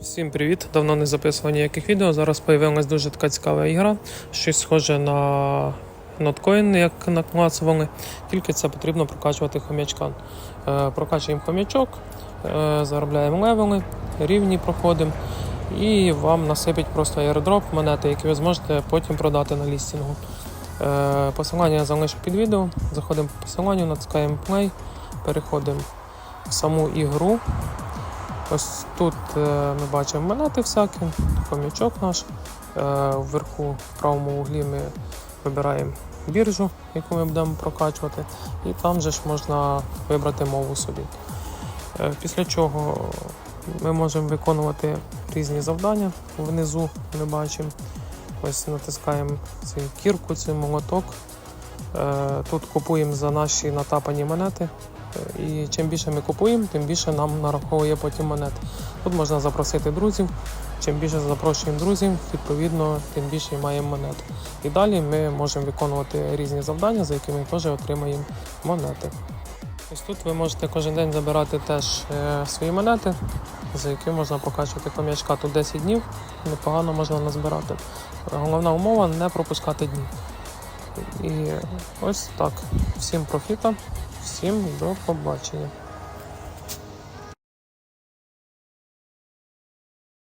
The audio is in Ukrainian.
Всім привіт! Давно не записував ніяких відео. Зараз з'явилась дуже така цікава ігра, щось схоже на ноткоін, як наклацували, тільки це потрібно прокачувати хомячка. Е, прокачуємо хомячок, е, заробляємо левели, рівні проходимо, і вам насипить просто airdrop монети, які ви зможете потім продати на лістінгу. Е, посилання я залишу під відео. Заходимо по посиланню, натискаємо play, переходимо в саму ігру. Ось тут е, ми бачимо монети всякі, хомячок наш. Е, вверху в правому углі ми вибираємо біржу, яку ми будемо прокачувати, і там же ж можна вибрати мову собі. Е, після чого ми можемо виконувати різні завдання. Внизу ми бачимо. Ось натискаємо цю кірку, цей молоток. Е, Тут купуємо за наші натапані монети. Е, І чим більше ми купуємо, тим більше нам нараховує потім монет. Тут можна запросити друзів. Чим більше запрошуємо друзів, відповідно, тим більше маємо монет. І далі ми можемо виконувати різні завдання, за якими теж отримаємо монети. Ось тут ви можете кожен день забирати теж е, свої монети, за які можна покачувати хом'ячка тут 10 днів. Непогано можна назбирати. Головна умова не пропускати дні. І ось так. Всім профіта, всім до побачення.